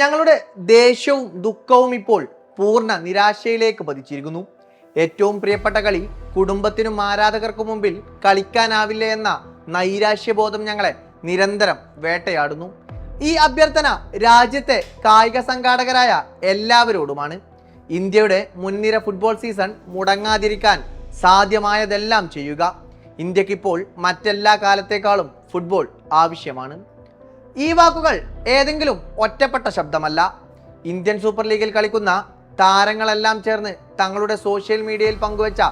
ഞങ്ങളുടെ ദേഷ്യവും ദുഃഖവും ഇപ്പോൾ പൂർണ നിരാശയിലേക്ക് പതിച്ചിരിക്കുന്നു. ഏറ്റവും പ്രിയപ്പെട്ട കളി കുടുംബത്തിനും ആരാധകർക്കും മുമ്പിൽ കളിക്കാനാവില്ല എന്ന നൈരാശ്യബോധം ഞങ്ങളെ നിരന്തരം വേട്ടയാടുന്നു. ഈ അഭ്യർത്ഥന രാജ്യത്തെ കായിക സംഘാടകരായ എല്ലാവരോടുമാണ്. ഇന്ത്യയുടെ മുൻനിര ഫുട്ബോൾ സീസൺ മുടങ്ങാതിരിക്കാൻ സാധ്യമായതെല്ലാം ചെയ്യുക. ഇന്ത്യക്കിപ്പോൾ മറ്റെല്ലാ കാലത്തേക്കാളും ഫുട്ബോൾ ആവശ്യമാണ്. ഈ വാക്കുകൾ ഏതെങ്കിലും ഒറ്റപ്പെട്ട ശബ്ദമല്ല. ഇന്ത്യൻ സൂപ്പർ ലീഗിൽ കളിക്കുന്ന താരങ്ങളെല്ലാം ചേർന്ന് തങ്ങളുടെ സോഷ്യൽ മീഡിയയിൽ പങ്കുവച്ച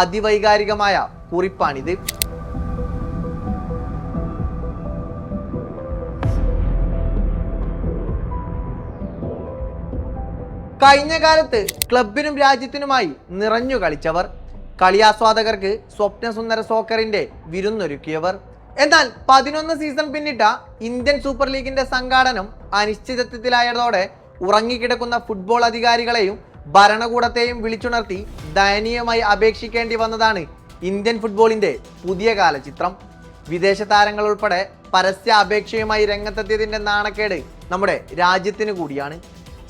അതിവൈകാരികമായ കുറിപ്പാണിത്. കഴിഞ്ഞ കാലത്ത് ക്ലബിനും രാജ്യത്തിനുമായി നിറഞ്ഞു കളിച്ചവർ കളിയാസ്വാദകർക്ക് സ്വപ്നസുന്ദര സോക്കറിന്റെ വിരുന്നൊരുക്കിയവർ എന്നാൽ പതിനൊന്ന് സീസൺ പിന്നിട്ട ഇന്ത്യൻ സൂപ്പർ ലീഗിന്റെ സംഘാടനം അനിശ്ചിതത്വത്തിലായതോടെ ഉറങ്ങിക്കിടക്കുന്ന ഫുട്ബോൾ അധികാരികളെയും ഭരണകൂടത്തെയും വിളിച്ചുണർത്തി ദയനീയമായി അപേക്ഷിക്കേണ്ടി വന്നതാണ് ഇന്ത്യൻ ഫുട്ബോളിന്റെ പുതിയ കാലചിത്രം. വിദേശ താരങ്ങൾ ഉൾപ്പെടെ പരസ്യ അപേക്ഷയുമായി രംഗത്തെത്തിയതിന്റെ നാണക്കേട് നമ്മുടെ രാജ്യത്തിന് കൂടിയാണ്.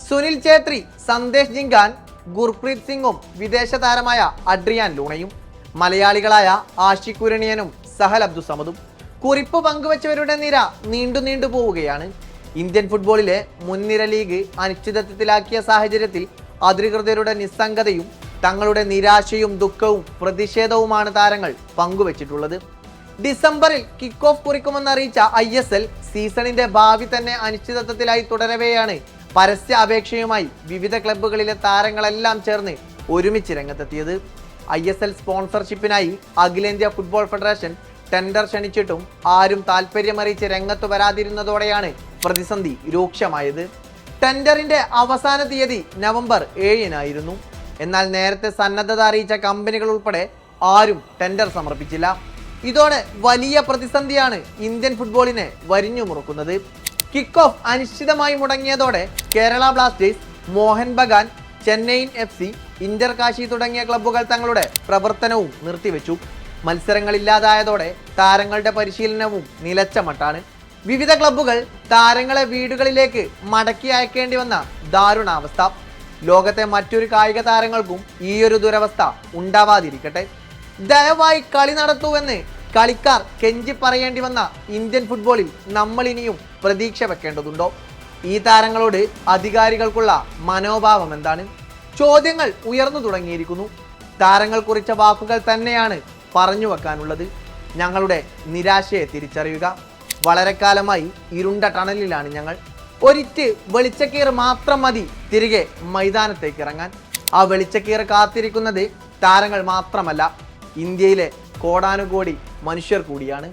സുനിൽ ഛേത്രി സന്ദേശ് ജിങ്കാൻ ഗുർപ്രീത് സിംഗും വിദേശ താരമായ അഡ്രിയാൻ ലൂണയും മലയാളികളായ ആഷിഖ് കുരണിയനും സഹൽ അബ്ദുസമദും. കുറിപ്പ് പങ്കുവച്ചവരുടെ നിര നീണ്ടു നീണ്ടു പോവുകയാണ്. ഇന്ത്യൻ ഫുട്ബോളിലെ മുൻനിര ലീഗ് അനിശ്ചിതത്വത്തിലാക്കിയ സാഹചര്യത്തിൽ അധികൃതരുടെ നിസ്സംഗതയും തങ്ങളുടെ നിരാശയും ദുഃഖവും പ്രതിഷേധവുമാണ് താരങ്ങൾ പങ്കുവച്ചിട്ടുള്ളത്. ഡിസംബറിൽ കിക്ക് ഓഫ് കുറിക്കുമെന്ന് അറിയിച്ച ഐ എസ് എൽ സീസണിന്റെ ഭാവി തന്നെ അനിശ്ചിതത്വത്തിലായി തുടരവെയാണ്. പരസ്യ അപേക്ഷയുമായി വിവിധ ക്ലബ്ബുകളിലെ താരങ്ങളെല്ലാം ചേർന്ന് ഒരുമിച്ച് രംഗത്തെത്തിയത്. ഐ എസ് എൽ സ്പോൺസർഷിപ്പിനായി അഖിലേന്ത്യാ ഫുട്ബോൾ ഫെഡറേഷൻ ടെൻഡർ ക്ഷണിച്ചിട്ടും ആരും താല്പര്യമറിയിച്ച് രംഗത്ത് വരാതിരുന്നതോടെയാണ് പ്രതിസന്ധി രൂക്ഷമായത്. ടെൻഡറിന്റെ അവസാന തീയതി നവംബർ ഏഴിനായിരുന്നു. എന്നാൽ നേരത്തെ സന്നദ്ധത അറിയിച്ച കമ്പനികൾ ഉൾപ്പെടെ ആരും ടെൻഡർ സമർപ്പിച്ചില്ല. ഇതോടെ വലിയ പ്രതിസന്ധിയാണ് ഇന്ത്യൻ ഫുട്ബോളിനെ വരിഞ്ഞു മുറുക്കുന്നത്. കിക്ക് ഓഫ് അനിശ്ചിതമായി മുടങ്ങിയതോടെ Kerala Blasters Mohun Bagan Chennaiyin F C Inter Kashi തുടങ്ങിയ ക്ലബ്ബുകൾ തങ്ങളുടെ പ്രവർത്തനവും നിർത്തിവെച്ചു. മത്സരങ്ങളില്ലാതായതോടെ താരങ്ങളുടെ പരിശീലനവും നിലച്ച മട്ടാണ്. വിവിധ ക്ലബ്ബുകൾ താരങ്ങളെ വീടുകളിലേക്ക് മടക്കി അയക്കേണ്ടി വന്ന ദാരുണാവസ്ഥ. ലോകത്തെ മറ്റൊരു കായിക താരങ്ങൾക്കും ഈ ഒരു ദുരവസ്ഥ ഉണ്ടാവാതിരിക്കട്ടെ. ദയവായി കളി നടത്തുവെന്ന് കളിക്കാർ കെഞ്ചി പറയേണ്ടി വന്ന ഇന്ത്യൻ ഫുട്ബോളിൽ നമ്മൾ ഇനിയും പ്രതീക്ഷ വെക്കേണ്ടതുണ്ടോ? ഈ താരങ്ങളോട് അധികാരികൾക്കുള്ള മനോഭാവം എന്താണ്? ചോദ്യങ്ങൾ ഉയർന്നു തുടങ്ങിയിരിക്കുന്നു. താരങ്ങൾ കുറിച്ച വാക്കുകൾ തന്നെയാണ് പറഞ്ഞു വെക്കാനുള്ളത് ഞങ്ങളുടെ നിരാശയെ തിരിച്ചറിയുക. വളരെ കാലമായി ഇരുണ്ട ടണലിലാണ് ഞങ്ങൾ. ഒരിറ്റ് വെളിച്ചക്കീർ മാത്രം മതി തിരികെ മൈതാനത്തേക്ക് ഇറങ്ങാൻ. ആ വെളിച്ചക്കീർ കാത്തിരിക്കുന്നത് താരങ്ങൾ മാത്രമല്ല. ഇന്ത്യയിലെ കോടാനുകോടി മനുഷ്യർ കൂടിയാണ്.